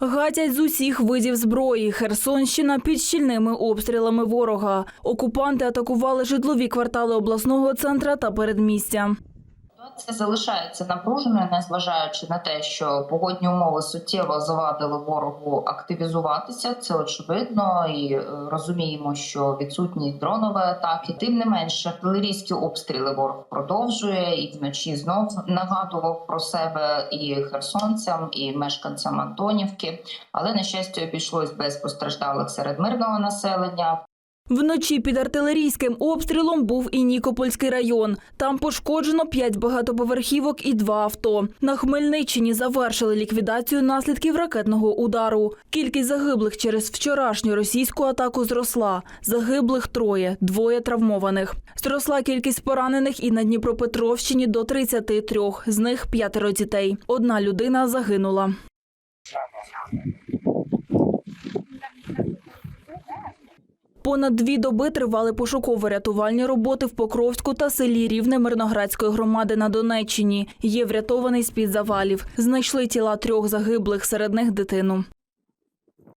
Гатять з усіх видів зброї. Херсонщина під щільними обстрілами ворога. Окупанти атакували житлові квартали обласного центра та передмістя. Ситуація залишається напруженою, незважаючи на те, що погодні умови суттєво завадили ворогу активізуватися. Це очевидно, і е, розуміємо, що відсутність дронової атаки. Тим не менше, артилерійські обстріли ворог продовжує і вночі знов нагадував про себе і херсонцям, і мешканцям Антонівки. Але на щастя обійшлось без постраждалих серед мирного населення. Вночі під артилерійським обстрілом був і Нікопольський район. Там пошкоджено п'ять багатоповерхівок і два авто. На Хмельниччині завершили ліквідацію наслідків ракетного удару. Кількість загиблих через вчорашню російську атаку зросла. Загиблих троє, двоє травмованих. Зросла кількість поранених і на Дніпропетровщині до 33, з них п'ятеро дітей. Одна людина загинула. Понад дві доби тривали пошуково-рятувальні роботи в Покровську та селі Рівне Мирноградської громади на Донеччині. Є врятований з-під завалів. Знайшли тіла трьох загиблих, серед них дитину.